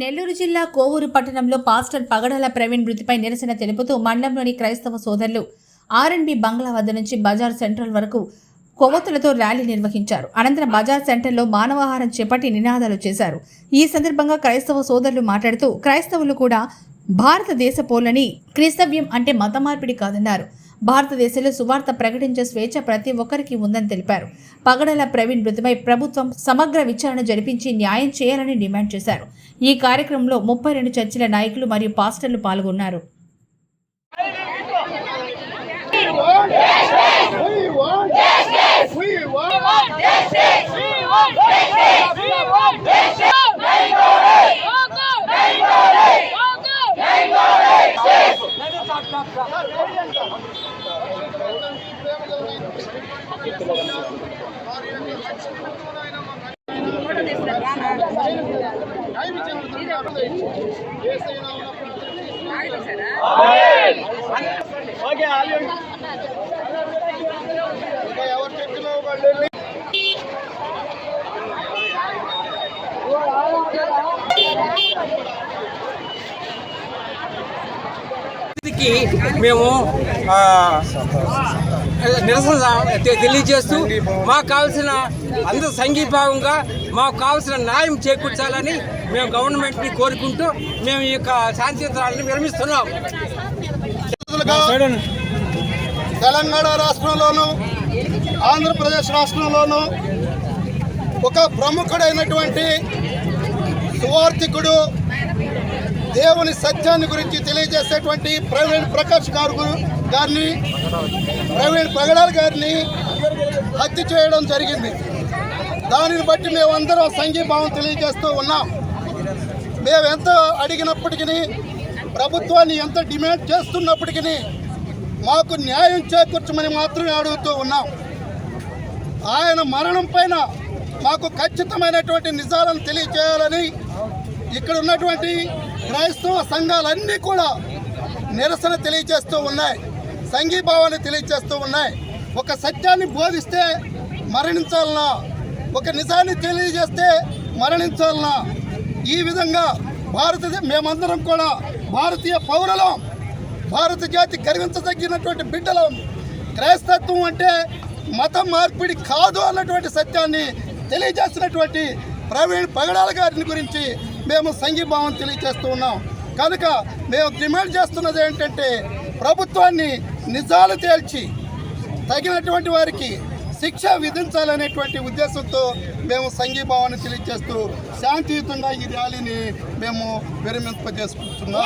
నెల్లూరు జిల్లా కోవూరు పట్టణంలో పాస్టర్ పగడాల ప్రవీణ్ మృతిపై నిరసన తెలుపుతూ మండలంలోని క్రైస్తవ సోదరులు ఆర్ఎన్బి బంగ్లా వద్ద నుంచి బజార్ సెంట్రల్ వరకు కొవ్వొత్తులతో ర్యాలీ నిర్వహించారు. అనంతరం బజార్ సెంటర్లో మానవాహారం చేపట్టి నినాదాలు చేశారు. ఈ సందర్భంగా క్రైస్తవ సోదరులు మాట్లాడుతూ క్రైస్తవులు కూడా భారతదేశ పోలని క్రైస్తవ్యం అంటే మత మార్పిడి కాదన్నారు. భారతదేశంలో సువార్త ప్రకటించే స్వేచ్ఛ ప్రతి ఒక్కరికి ఉందని తెలిపారు. పగడల ప్రవీణ్ మృతిపై ప్రభుత్వం సమగ్ర విచారణ జరిపించి న్యాయం చేయాలని డిమాండ్ చేశారు. ఈ కార్యక్రమంలో ముప్పై రెండు చర్చిల నాయకులు మరియు పాస్టర్లు పాల్గొన్నారు. We want. ఎవరు చెప్పినా వాళ్ళు మేము నిరసన తెలియజేస్తూ మాకు కావాల్సిన అందరూ సంఘీభావంగా మాకు కావాల్సిన న్యాయం చేకూర్చాలని మేము గవర్నమెంట్ని కోరుకుంటూ మేము ఈ యొక్క శాంతియుతాలను విరమిస్తున్నాం. తెలంగాణ రాష్ట్రంలోను ఆంధ్రప్రదేశ్ రాష్ట్రంలోను ఒక ప్రముఖుడైనటువంటి సువార్థికుడు దేవుని సత్యాన్ని గురించి తెలియజేసేటువంటి ప్రవీణ్ ప్రకాష్ గారు గారిని ప్రవీణ్ పగడాల్ గారిని హత్య చేయడం జరిగింది. దానిని బట్టి మేమందరం సంఘీభావం తెలియజేస్తూ ఉన్నాం. మేము ఎంత అడిగినప్పటికీ ప్రభుత్వాన్ని ఎంత డిమాండ్ చేస్తున్నప్పటికీ మాకు న్యాయం చేకూర్చమని మాత్రమే అడుగుతూ ఉన్నాం. ఆయన మరణం పైన మాకు ఖచ్చితమైనటువంటి నిజాలను తెలియచేయాలని ఇక్కడ ఉన్నటువంటి క్రైస్తవ సంఘాలన్నీ కూడా నిరసన తెలియజేస్తూ ఉన్నాయి. సంఘీభావాన్ని తెలియజేస్తూ ఉన్నాయి. ఒక సత్యాన్ని బోధిస్తే మరణించాలన్నా ఒక నిజాన్ని తెలియజేస్తే మరణించాలన్నా ఈ విధంగా భారతదేశ మేమందరం కూడా భారతీయ పౌరులం. భారత జాతి గర్వించదగినటువంటి బిడ్డలం. క్రైస్తత్వం అంటే మత మార్పిడి కాదు అన్నటువంటి సత్యాన్ని తెలియజేసినటువంటి ప్రవీణ్ పగడాల గారిని గురించి మేము సంఘీభావం తెలియజేస్తూ ఉన్నాం. కనుక మేము డిమాండ్ చేస్తున్నది ఏంటంటే ప్రభుత్వాన్ని నిజాలు తేల్చి తగినటువంటి వారికి శిక్ష విధించాలనేటువంటి ఉద్దేశంతో మేము సంఘీభావాన్ని తెలియజేస్తూ శాంతియుతంగా ఈ ర్యాలీని మేము విరమింపజేసుకుంటున్నాం.